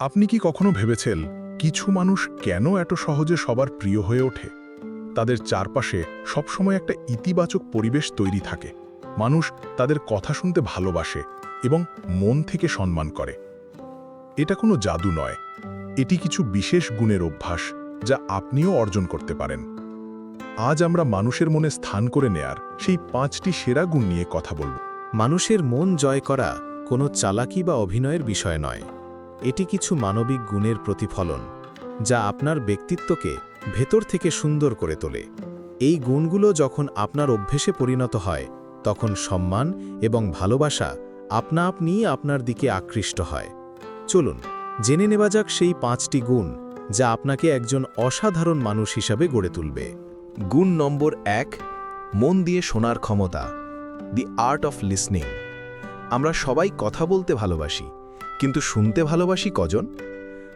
আপনি কি কখনো ভেবেছেন কিছু মানুষ কেন এত সহজে সবার প্রিয় হয়ে ওঠে? তাদের চারপাশে সবসময় একটা ইতিবাচক পরিবেশ তৈরি থাকে। মানুষ তাদের কথা শুনতে ভালোবাসে এবং মন থেকে সম্মান করে। এটা কোনো জাদু নয়। এটি কিছু বিশেষ গুণের অভ্যাস যা আপনিও অর্জন করতে পারেন। আজ আমরা মানুষের মনে স্থান করে নেয়ার সেই পাঁচটি সেরা গুণ নিয়ে কথা বলব। মানুষের মন জয় করা কোনো চালাকি বা অভিনয়ের বিষয় নয়। এটি কিছু মানবিক গুণের প্রতিফলন, যা আপনার ব্যক্তিত্বকে ভেতর থেকে সুন্দর করে তোলে। এই গুণগুলো যখন আপনার অভ্যেসে পরিণত হয়, তখন সম্মান এবং ভালোবাসা আপনা আপনিই আপনার দিকে আকৃষ্ট হয়। চলুন, জেনে নেওয়া যাক সেই পাঁচটি গুণ, যা আপনাকে একজন অসাধারণ মানুষ হিসাবে গড়ে তুলবে। গুণ নম্বর এক, মন দিয়ে শোনার ক্ষমতা দি আর্ট অফ লিসনিং আমরা সবাই কথা বলতে ভালোবাসি কিন্তু শুনতে ভালোবাসি কজন?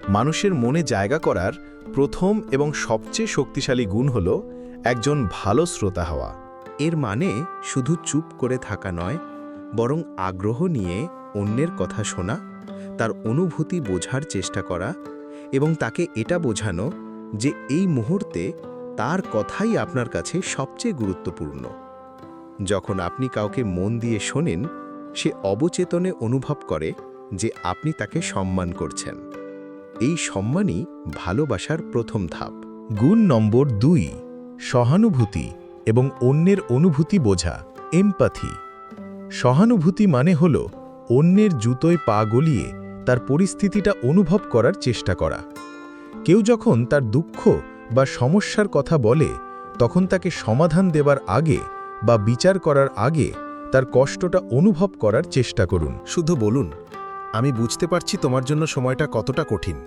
মানুষের মনে জায়গা করার প্রথম এবং সবচেয়ে শক্তিশালী গুণ হল একজন ভালো শ্রোতা হওয়া। এর মানে শুধু চুপ করে থাকা নয়, বরং আগ্রহ নিয়ে অন্যের কথা শোনা, তার অনুভূতি বোঝার চেষ্টা করা এবং তাকে এটা বোঝানো যে এই মুহূর্তে তার কথাই আপনার কাছে সবচেয়ে গুরুত্বপূর্ণ। যখন আপনি কাউকে মন দিয়ে শোনেন, সে অবচেতনে অনুভব করে যে আপনি তাকে সম্মান করছেন। এই সম্মানই ভালোবাসার প্রথম ধাপ। গুণ নম্বর দুই, সহানুভূতি এবং অন্যের অনুভূতি বোঝা, এমপ্যাথি। সহানুভূতি মানে হল অন্যের জুতোয় পা গলিয়ে তার পরিস্থিতিটা অনুভব করার চেষ্টা করা। কেউ যখন তার দুঃখ বা সমস্যার কথা বলে, তখন তাকে সমাধান দেবার আগে বা বিচার করার আগে তার কষ্টটা অনুভব করার চেষ্টা করুন। শুধু বলুন আমি বুঝতে পারছি তোমার জন্য সময়টা কতটা কঠিন।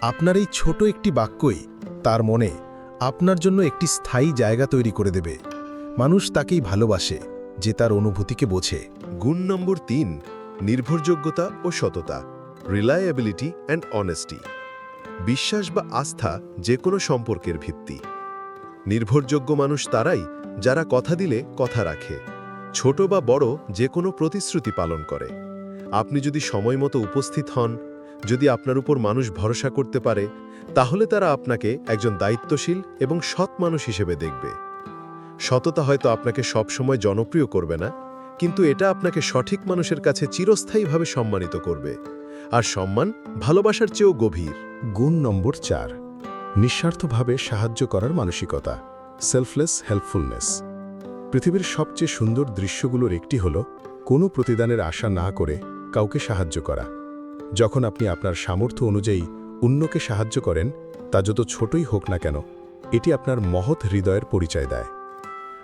আপনার এই ছোট একটি বাক্যই তার মনে আপনার জন্য একটি স্থায়ী জায়গা তৈরি করে দেবে। মানুষ তাকেই ভালোবাসে, যে তার অনুভূতিকে বোঝে। গুণ নম্বর তিন, নির্ভরযোগ্যতা ও সততা রিলায়েবিলিটি অ্যান্ড অনেস্টি বিশ্বাস বা আস্থা যে কোনো সম্পর্কের ভিত্তি। নির্ভরযোগ্য মানুষ তারাই যারা কথা দিলে কথা রাখে। ছোট বা বড় যে কোনো প্রতিশ্রুতি পালন করে। আপনি যদি সময় মতো উপস্থিত হন, যদি আপনার উপর মানুষ ভরসা করতে পারে, তাহলে তারা আপনাকে একজন দায়িত্বশীল এবং সৎ মানুষ হিসেবে দেখবে। সততা হয়তো আপনাকে সবসময় জনপ্রিয় করবে না, কিন্তু এটা আপনাকে সঠিক মানুষের কাছে চিরস্থায়ীভাবে সম্মানিত করবে, আর সম্মান ভালোবাসার চেয়েও গভীর। গুণ নম্বর চার, নিঃস্বার্থভাবে সাহায্য করার মানসিকতা সেলফলেস হেল্পফুলনেস পৃথিবীর সবচেয়ে সুন্দর দৃশ্যগুলোর একটি হল, কোনো প্রতিদানের আশা না করে কাউকে সাহায্য করা। যখন আপনি আপনার সামর্থ্য অনুযায়ী অন্যকে সাহায্য করেন, তা যত ছোটই হোক না কেন, এটি আপনার মহৎ হৃদয়ের পরিচয় দেয়।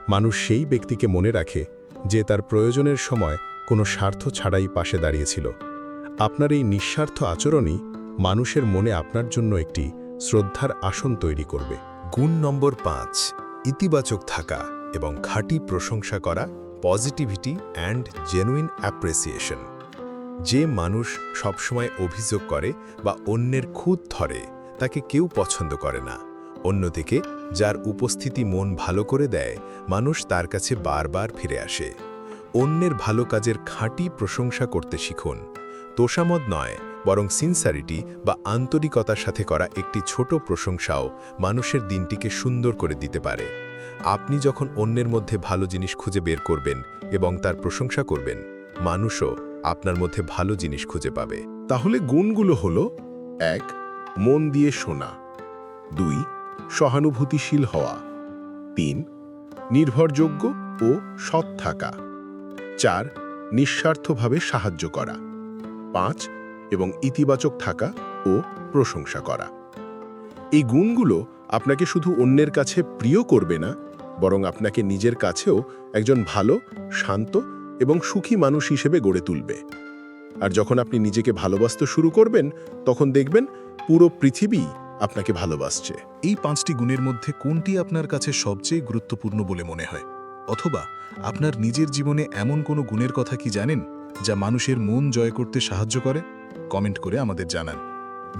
মানুষ সেই ব্যক্তিকে মনে রাখে যে তার প্রয়োজনের সময় কোনো স্বার্থ ছাড়াই পাশে দাঁড়িয়েছিল। আপনার এই নিঃস্বার্থ আচরণই মানুষের মনে আপনার জন্য একটি শ্রদ্ধার আসন তৈরি করবে। গুণ নম্বর পাঁচ, ইতিবাচক থাকা এবং খাঁটি প্রশংসা করা, পজিটিভিটি অ্যান্ড জেনুইন অ্যাপ্রিসিয়েশন। যে মানুষ সবসময় অভিযোগ করে বা অন্যের খুদ ধরে, তাকে কেউ পছন্দ করে না। অন্যদিকে, যার উপস্থিতি মন ভালো করে দেয়, মানুষ তার কাছে বারবার ফিরে আসে। অন্যের ভালো কাজের খাঁটি প্রশংসা করতে শিখুন। তোষামদ নয়, বরং সিনসারিটি বা আন্তরিকতার সাথে করা একটি ছোট প্রশংসাও মানুষের দিনটিকে সুন্দর করে দিতে পারে। আপনি যখন অন্যের মধ্যে ভালো জিনিস খুঁজে বের করবেন এবং তার প্রশংসা করবেন মানুষও আপনার মধ্যে ভালো জিনিস খুঁজে পাবে। তাহলে গুণগুলো হল, এক, মন দিয়ে শোনা। দুই, সহানুভূতিশীল হওয়া। তিন, নির্ভরযোগ্য ও সৎ থাকা। চার, নিঃস্বার্থভাবে সাহায্য করা। পাঁচ, এবং ইতিবাচক থাকা ও প্রশংসা করা। এই গুণগুলো আপনাকে শুধু অন্যের কাছে প্রিয় করবে না, বরং আপনাকে নিজের কাছেও একজন ভালো, শান্ত এবং সুখী মানুষ হিসেবে গড়ে তুলবে। আর যখন আপনি নিজেকে ভালোবাসতে শুরু করবেন, তখন দেখবেন পুরো পৃথিবী আপনাকে ভালোবাসছে। এই পাঁচটি গুণের মধ্যে কোনটি আপনার কাছে সবচেয়ে গুরুত্বপূর্ণ বলে মনে হয়? অথবা আপনার নিজের জীবনে এমন কোনো গুণের কথা কি জানেন, যা মানুষের মন জয় করতে সাহায্য করে? কমেন্ট করে আমাদের জানান।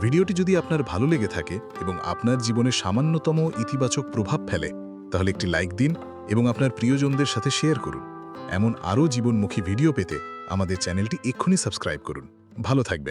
ভিডিওটি যদি আপনার ভালো লেগে থাকে এবং আপনার জীবনে সামান্যতম ইতিবাচক প্রভাব ফেলে, তাহলে একটি লাইক দিন এবং আপনার প্রিয়জনদের সাথে শেয়ার করুন। এমন আরও জীবনমুখী ভিডিও পেতে আমাদের চ্যানেলটি এক্ষুনি সাবস্ক্রাইব করুন। ভালো থাকবেন।